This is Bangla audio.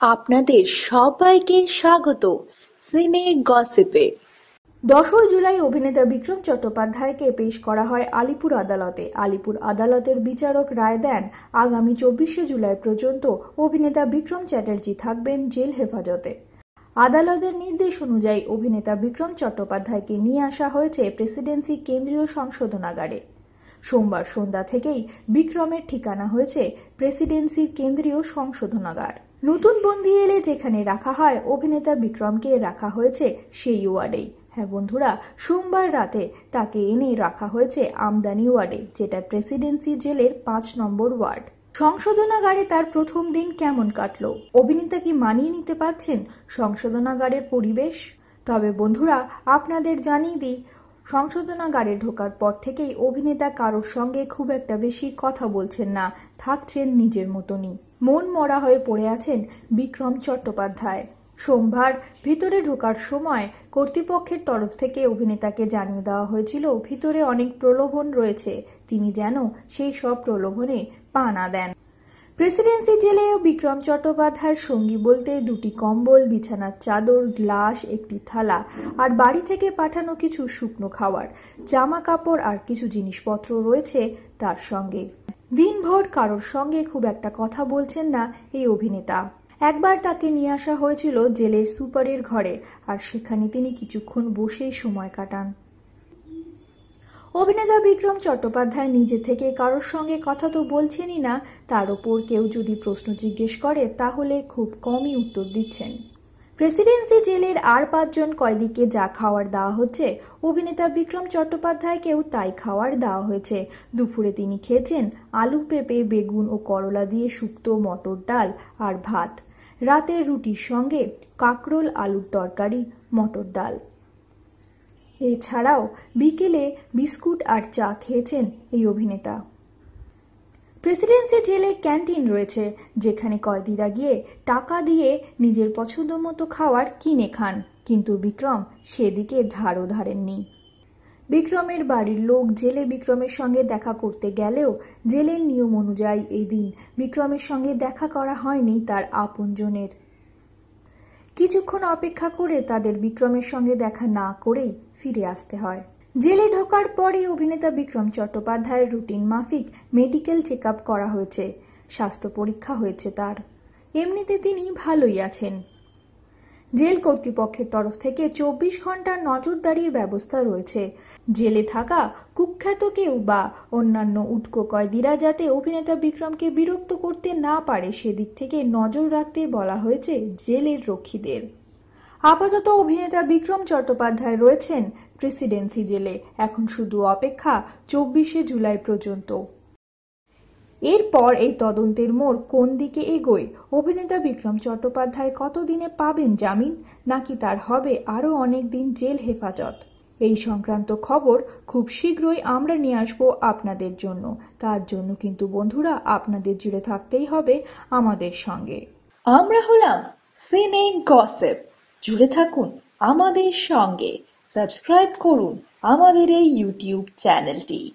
আপনাদের সবাইকে স্বাগত সিনে গসিপে। দশই জুলাই অভিনেতা বিক্রম চট্টোপাধ্যায়কে পেশ করা হয় আলিপুর আদালতে। আলিপুর আদালতের বিচারক রায় দেন, আগামী চব্বিশে জুলাই পর্যন্ত অভিনেতা বিক্রম চ্যাটার্জি থাকবেন জেল হেফাজতে। আদালতের নির্দেশ অনুযায়ী অভিনেতা বিক্রম চট্টোপাধ্যায়কে নিয়ে আসা হয়েছে প্রেসিডেন্সি কেন্দ্রীয় সংশোধনাগারে। সোমবার সন্ধ্যা থেকেই বিক্রমের ঠিকানা হয়েছে প্রেসিডেন্সির কেন্দ্রীয় সংশোধনাগার। নতুন বন্দি এলে যেখানে রাখা হয়, অভিনেতা বিক্রমকে রাখা হয়েছে সেই ওয়ার্ডেই। হ্যাঁ বন্ধুরা, সোমবার রাতে তাকে এনে রাখা হয়েছে আমদানি ওয়ার্ডে, যেটা প্রেসিডেন্সি জেলের পাঁচ নম্বর ওয়ার্ড। সংশোধনাগারে তার প্রথম দিন কেমন কাটলো? অভিনেতা কি মানিয়ে নিতে পারছেন সংশোধনাগারের পরিবেশ? তবে বন্ধুরা, আপনাদের জানিয়ে দিই সংশোধনাগারে ঢোকার পর থেকেই অভিনেতা কারোর সঙ্গে খুব একটা বেশি কথা বলছেন না, থাকছেন নিজের মতনই। মন মরা হয়ে পড়ে আছেন বিক্রম চট্টোপাধ্যায়। সোমবার ভিতরে ঢোকার সময় কর্তৃপক্ষের তরফ থেকে অভিনেতাকে জানিয়ে দেওয়া হয়েছিল, ভিতরে অনেক প্রলোভন রয়েছে। তিনি যেন সেই সব প্রলোভনে পা না দেন। প্রেসিডেন্সি জেলেও বিক্রম চট্টোপাধ্যায়ের সঙ্গী বলতে দুটি কম্বল, বিছানার চাদর, গ্লাস, একটি থালা আর বাড়ি থেকে পাঠানো কিছু শুকনো খাওয়ার জামা কাপড় আর কিছু জিনিসপত্র রয়েছে তার সঙ্গে। দিনভর কারোর সঙ্গে খুব একটা কথা বলছেন না এই অভিনেতা। একবার তাকে নিয়ে আসা হয়েছিল জেলের সুপারের ঘরে আর সেখানে তিনি কিছুক্ষণ বসেই সময় কাটান। অভিনেতা বিক্রম চট্টোপাধ্যায় নিজে থেকে কারোর সঙ্গে কথা তো বলছেনই না, তার ওপর কেউ যদি প্রশ্ন জিজ্ঞেস করে, তাহলে খুব কমই উত্তর দিচ্ছেন। প্রেসিডেন্সি জেলের আর পাঁচজন কয়েদিকে যা খাওয়ার দেওয়া হচ্ছে, অভিনেতা বিক্রম চট্টোপাধ্যায়কেও তাই খাওয়ার দেওয়া হয়েছে। দুপুরে তিনি খেয়েছেন আলু, পেঁপে, বেগুন ও করলা দিয়ে শুক্তো মটর ডাল আর ভাত। রাতে রুটির সঙ্গে কাকরোল, আলুর তরকারি, মটর ডাল। এছাড়াও বিকেলে বিস্কুট আর চা খেয়েছেন এই অভিনেতা। প্রেসিডেন্সি জেলে ক্যান্টিন রয়েছে, যেখানে কয়েদিরা গিয়ে টাকা দিয়ে নিজের পছন্দ মতো খাওয়ার কিনে খান, কিন্তু বিক্রম সেদিকে ধারও ধারেননি। বিক্রমের বাড়ির লোক জেলে বিক্রমের সঙ্গে দেখা করতে গেলেও জেলের নিয়ম অনুযায়ী এদিন বিক্রমের সঙ্গে দেখা করা হয়নি তার আপনজনের। কিছুক্ষণ অপেক্ষা করে তাদের বিক্রমের সঙ্গে দেখা না করেই ফিরে আসতে হয়। জেলে ঢোকার পরে অভিনেতা বিক্রম চট্টোপাধ্যায়ের রুটিন মাফিক মেডিকেল চেক করা হয়েছে। স্বাস্থ্য পরীক্ষা হয়েছে তার। এমনিতে তিনি ভালোই আছেন। জেল কর্তৃপক্ষের তরফ থেকে চব্বিশ ঘণ্টার নজরদারির ব্যবস্থা রয়েছে। জেলে থাকা কুখ্যাত কেউ বা অন্যান্য উটকো কয়েদিরা যাতে অভিনেতা বিক্রমকে বিরক্ত করতে না পারে, সেদিক থেকে নজর রাখতে বলা হয়েছে জেলের রক্ষীদের। আপাতত অভিনেতা বিক্রম চট্টোপাধ্যায় রয়েছেন প্রেসিডেন্সি জেলে। এখন শুধু অপেক্ষা চব্বিশে জুলাই পর্যন্ত। এরপর এই তদন্তের মোড় কোন দিকে এগোয়? অভিনেতা বিক্রম চট্টোপাধ্যায় কতদিনে পাবেন জামিন? নাকি তার হবে আরও অনেক দিন জেল হেফাজত? এই সংক্রান্ত খবর খুব শীঘ্রই আমরা নিয়ে আসব আপনাদের জন্য। তার জন্য কিন্তু বন্ধুরা, আপনাদের জুড়ে থাকতেই হবে আমাদের সঙ্গে। আমরা হলাম সিনে গসিপ। জুড়ে থাকুন আমাদের সঙ্গে। সাবস্ক্রাইব করুন আমাদের এই ইউটিউব চ্যানেলটি।